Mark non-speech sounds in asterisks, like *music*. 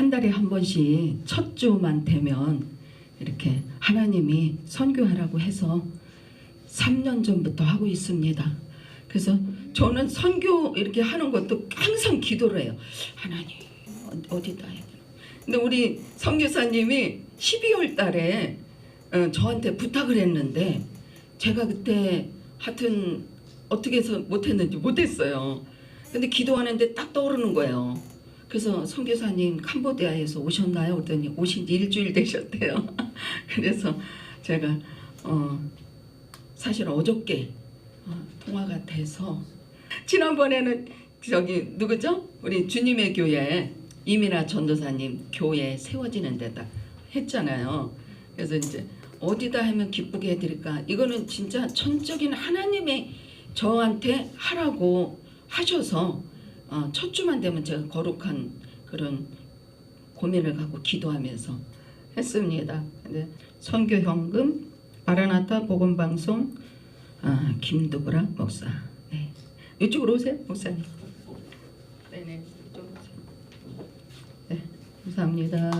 한 달에 한 번씩 첫 주만 되면 이렇게 하나님이 선교하라고 해서 3년 전부터 하고 있습니다. 그래서 저는 선교 이렇게 하는 것도 항상 기도를 해요. 하나님 어- 어디다 해야 되나? 근데 우리 선교사님이 12월 달에 어, 저한테 부탁을 했는데 제가 그때 하여튼 어떻게 해서 못했는지 못했어요. 근데 기도하는데 딱 떠오르는 거예요. 그래서 선교사님 캄보디아에서 오셨나요? 그랬더니 오신 지 일주일 되셨대요. *laughs* 그래서 제가 어, 사실 어저께 어, 통화가 돼서 지난번에는 저기 누구죠? 우리 주님의 교회 이민아 전도사님 교회 세워지는 데다 했잖아요. 그래서 이제 어디다 하면 기쁘게 해드릴까? 이거는 진짜 천적인 하나님의 저한테 하라고 하셔서 어, 첫 주만 되면 제가 거룩한 그런 고민을 갖고 기도하면서 했습니다. 근데 선교 현금 아라나타 복음 방송 아, 김두브라 목사. 네. 이쪽으로 오세요, 목사님. 네네. 이쪽으로 오세요. 네, 감사합니다.